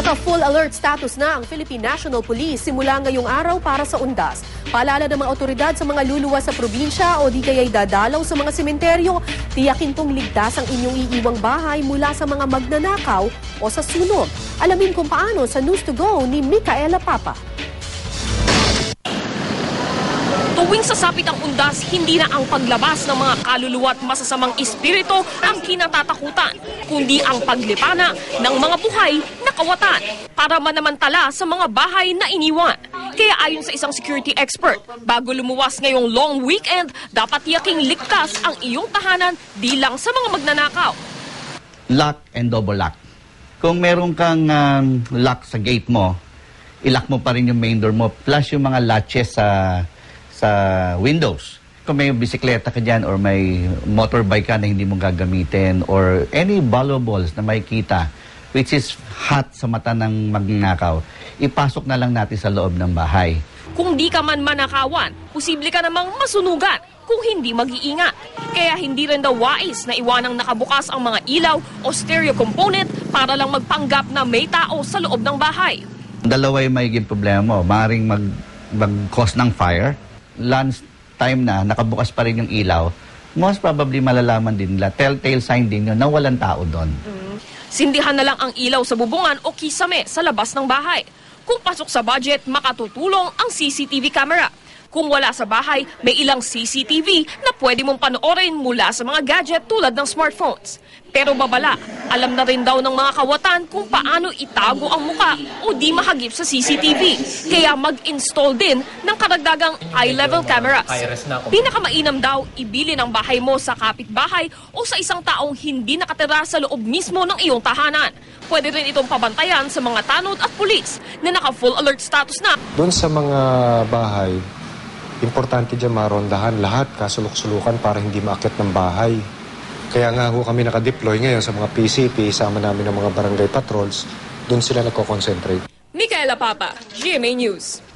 Naka-full alert status na ang Philippine National Police simula ngayong araw para sa undas. Paalala ng mga otoridad sa mga luluwas sa probinsya o di kaya'y dadalaw sa mga sementeryo, tiyakin pong ligtas ang inyong iiwang bahay mula sa mga magnanakaw o sa sunog. Alamin kung paano sa News to Go ni Micaela Papa. Tuwing sasapit ang undas, hindi na ang paglabas ng mga kaluluwa at masasamang espiritu ang kinatatakutan, kundi ang paglipana ng mga buhay na kawatan para manamantala sa mga bahay na iniwan. Kaya ayon sa isang security expert, bago lumuwas ngayong long weekend, dapat tiyaking ligtas ang iyong tahanan di lang sa mga magnanakaw. lock and double lock. Kung meron kang um, lock sa gate mo, ilock mo pa rin yung main door mo plus yung mga latches sa sa windows. Kung may bisikleta ka dyan or may motorbike ka na hindi mo gagamitin or any valuables na makikita which is hot sa mata ng magnanakaw, ipasok na lang natin sa loob ng bahay. Kung di ka man manakawan, posible ka namang masunugan kung hindi mag-iingat. Kaya hindi rin daw wais na iwanang nakabukas ang mga ilaw o stereo component para lang magpanggap na may tao sa loob ng bahay. Dalawa yung magiging problema mo. Maring mag, mag-cause ng fire. Lunch time na, nakabukas pa rin yung ilaw. Most probably malalaman din nila. Telltale sign din yun na walang tao doon. Sindihan na lang ang ilaw sa bubungan o kisame sa labas ng bahay. Kung pasok sa budget, makatutulong ang CCTV camera. Kung wala sa bahay, may ilang CCTV na pwede mong panoorin mula sa mga gadget tulad ng smartphones. Pero babala, alam na rin daw ng mga kawatan kung paano itago ang muka o di mahagip sa CCTV. Kaya mag-install din ng karagdagang eye-level cameras. Pinakamainam daw, ibili ng bahay mo sa kapitbahay o sa isang taong hindi nakatira sa loob mismo ng iyong tahanan. Pwede rin itong pabantayan sa mga tanod at pulis na naka-full alert status na Doon sa mga bahay, importante dyan marondahan lahat, kasulok-sulukan para hindi maakit ng bahay. Kaya nga ho kami nakadeploy ngayon sa mga PCP, sama namin ng mga barangay patrols, doon sila nagko-concentrate. Micaela Papa, GMA News.